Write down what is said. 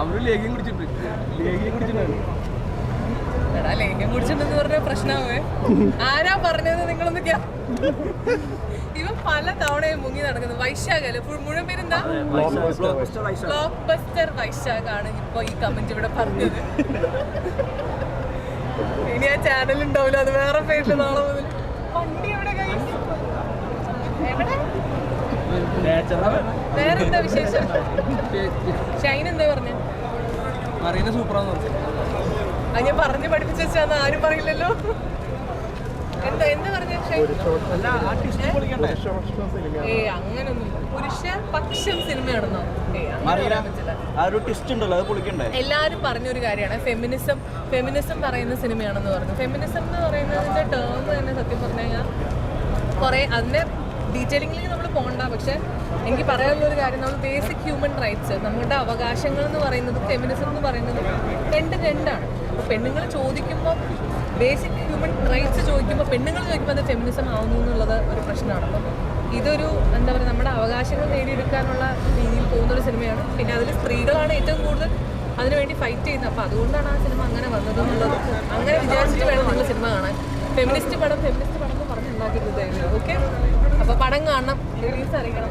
അവർ ലേഖ്യം കുടിച്ചിട്ട്. ലേഖ്യം കുടിച്ചിട്ടുണ്ട് എടാ ലേഖ്യം കുടിച്ചിട്ടെന്ന് പറഞ്ഞ പ്രശ്നമാവേ ആരാ പറഞ്ഞത് നിങ്ങളൊന്ന് ഇവൻ പല തവണയും മുങ്ങി നടക്കുന്നത് വൈശാഖ് അല്ലേ? മുഴുവൻ പേരെന്താ? Blockbuster Vaishakh. ആണ് ഇപ്പൊ ഈ കമന്റ് ഇവിടെ പറഞ്ഞത്. ഇനി ആ ചാനൽ ഉണ്ടാവില്ല. അത് വേറെ പേരിൽ നാളെ മുതൽ. വണ്ടി എവിടെ guys? വേറെന്താ വിശേഷം? ഷൈൻ എന്താ പറഞ്ഞ? മറീന സൂപ്പറാന്ന് പറഞ്ഞു. ആ ഞാൻ പറഞ്ഞു പഠിപ്പിച്ചാന്ന് ആരും പറയില്ലല്ലോ. എന്താ എന്താ പറഞ്ഞ ഏ അങ്ങനൊന്നും പുരുഷ പക്ഷം സിനിമയാണെന്നോ എല്ലാവരും പറഞ്ഞൊരു കാര്യമാണ്. ഫെമിനിസം ഫെമിനിസം പറയുന്ന സിനിമയാണെന്ന് പറഞ്ഞു. ഫെമിനിസം എന്ന് പറയുന്നതിന്റെ ടേം തന്നെ സത്യം പറഞ്ഞു കഴിഞ്ഞാൽ കൊറേ അതിന്റെ ഡീറ്റെയിലിംഗിലേക്ക് നമ്മൾ പോകണ്ട പക്ഷേ എനിക്ക് പറയാനുള്ള ഒരു കാര്യം നമ്മൾ ബേസിക് ഹ്യൂമൻ റൈറ്റ്സ് നമ്മുടെ അവകാശങ്ങൾ എന്ന് പറയുന്നത് ഫെമിനിസം എന്ന് പറയുന്നത് രണ്ട് രണ്ടാണ്. പെണ്ണുങ്ങൾ ചോദിക്കുമ്പോൾ ബേസിക് ഹ്യൂമൻ റൈറ്റ്സ് ചോദിക്കുമ്പോൾ പെണ്ണുങ്ങൾ ചോദിക്കുമ്പോൾ അത് ഫെമിനിസം ആവുന്നു എന്നുള്ളത് ഒരു പ്രശ്നമാണ്. അപ്പം ഇതൊരു എന്താ പറയുക നമ്മുടെ അവകാശങ്ങൾ നേടിയെടുക്കാനുള്ള രീതിയിൽ പോകുന്ന ഒരു സിനിമയാണ്. പിന്നെ അതിൽ സ്ത്രീകളാണ് ഏറ്റവും കൂടുതൽ അതിനുവേണ്ടി ഫൈറ്റ് ചെയ്യുന്നത്. അപ്പോൾ അതുകൊണ്ടാണ് ആ സിനിമ അങ്ങനെ വന്നത് എന്നുള്ളത്. അങ്ങനെ വിചാരിച്ചിട്ട് വേണം നിങ്ങൾ സിനിമ കാണാൻ. ഫെമിനിസ്റ്റ് പടം ഫെമിനിസ്റ്റ് പടം എന്ന് പറഞ്ഞുണ്ടാക്കരുത് ഓക്കെ അപ്പോൾ പടം കാണണം. റിലീസ് അറിയിക്കണം